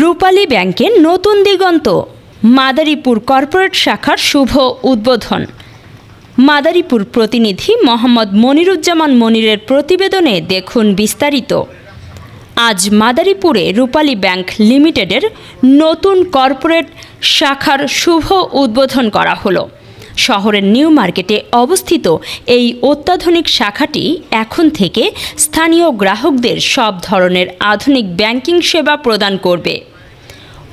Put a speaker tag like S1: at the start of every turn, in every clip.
S1: রূপালী ব্যাংকের নতুন দিগন্ত মাদারীপুর কর্পোরেট শাখার শুভ উদ্বোধন মাদারীপুর প্রতিনিধি মোহাম্মদ মনিরুজ্জামান মনিরের প্রতিবেদনে দেখুন বিস্তারিত আজ মাদারীপুরে রূপালী ব্যাংক লিমিটেডের নতুন কর্পোরেট শাখার শুভ উদ্বোধন করা হলো শহরের নিউ মার্কেটে অবস্থিত এই অত্যাধুনিক শাখাটি এখন থেকে স্থানীয় গ্রাহকদের সব ধরনের আধুনিক ব্যাংকিং সেবা প্রদান করবে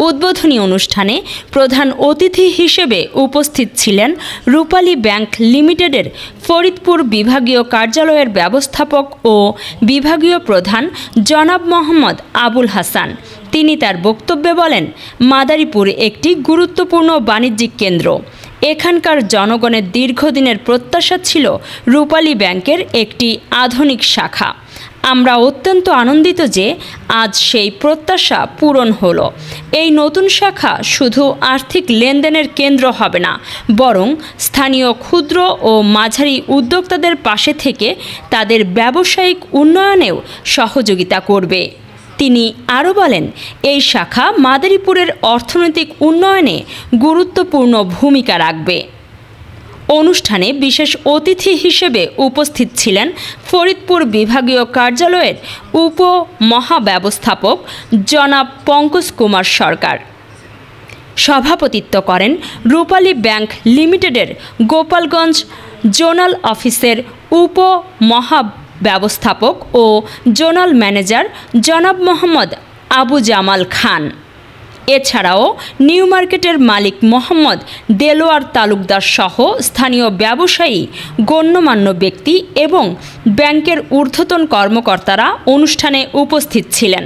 S1: উদ্বোধনী অনুষ্ঠানে প্রধান অতিথি হিসেবে উপস্থিত ছিলেন রূপালী ব্যাংক লিমিটেডের ফরিদপুর বিভাগীয় কার্যালয়ের ব্যবস্থাপক ও বিভাগীয় প্রধান জনাব মোহাম্মদ আবুল হাসান তিনি তার বক্তব্যে বলেন মাদারীপুর একটি গুরুত্বপূর্ণ বাণিজ্যিক কেন্দ্র এখানকার জনগণের দীর্ঘদিনের প্রত্যাশা ছিল রূপালী ব্যাংকের একটি আধুনিক শাখা আমরা অত্যন্ত আনন্দিত যে আজ সেই প্রত্যাশা পূরণ হলো এই নতুন শাখা শুধু আর্থিক লেনদেনের কেন্দ্র হবে না বরং স্থানীয় ক্ষুদ্র ও মাঝারি উদ্যোক্তাদের পাশে থেকে তাদের ব্যবসায়িক উন্নয়নেও সহযোগিতা করবে তিনি আরও বলেন এই শাখা মাদারীপুরের অর্থনৈতিক উন্নয়নে গুরুত্বপূর্ণ ভূমিকা রাখবে অনুষ্ঠানে বিশেষ অতিথি হিসেবে উপস্থিত ছিলেন ফরিদপুর বিভাগীয় কার্যালয়ের উপ মহাব্যবস্থাপক জনাব পঙ্কজ কুমার সরকার সভাপতিত্ব করেন রূপালী ব্যাংক লিমিটেডের গোপালগঞ্জ জোনাল অফিসের উপ মহা ব্যবস্থাপক ও জোনাল ম্যানেজার জনাব মোহাম্মদ আবু জামাল খান এছাড়াও নিউ মার্কেটের মালিক মোহাম্মদ দেলোয়ার তালুকদার সহ স্থানীয় ব্যবসায়ী গণ্যমান্য ব্যক্তি এবং ব্যাংকের ঊর্ধ্বতন কর্মকর্তারা অনুষ্ঠানে উপস্থিত ছিলেন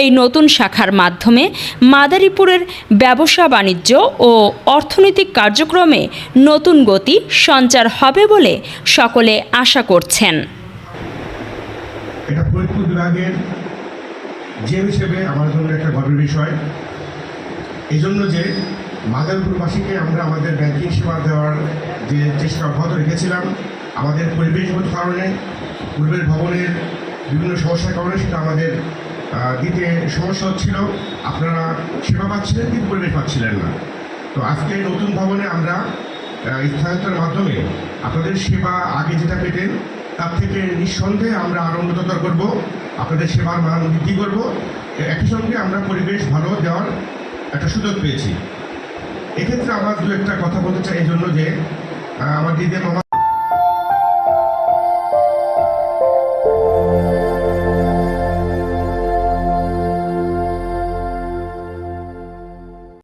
S1: এই নতুন শাখার মাধ্যমে মাদারীপুরের ব্যবসা বাণিজ্য ও অর্থনৈতিক কার্যক্রমে নতুন গতি সঞ্চার হবে বলে সকলে আশা করছেন
S2: এটা ফরিদপুর বিভাগের জেল হিসেবে আমার জন্য একটা গর্বের বিষয় এই জন্য যে মাদারপুরবাসীকে আমরা আমাদের ব্যাংকিং সেবা দেওয়ার যে চেষ্টা অব্যাহত রেখেছিলাম আমাদের পরিবেশগত কারণে পূর্বের ভবনের বিভিন্ন সমস্যার কারণে সেটা আমাদের দিতে সমস্যা হচ্ছিল আপনারা সেবা পাচ্ছিলেন কিন্তু পরিবেশ পাচ্ছিলেন না তো আজকে নতুন ভবনে আমরা স্থানান্তরের মাধ্যমে আপনাদের সেবা আগে যেটা পেতেন তার থেকে নিঃসন্দেহে আমরা আরও করব করবো আপনাদের সেবার মান বৃদ্ধি করবো একই সঙ্গে আমরা পরিবেশ ভালো দেওয়ার একটা সুযোগ পেয়েছি এক্ষেত্রে আমার দু একটা কথা বলতে চাই এই জন্য যে আমার দিদি মামা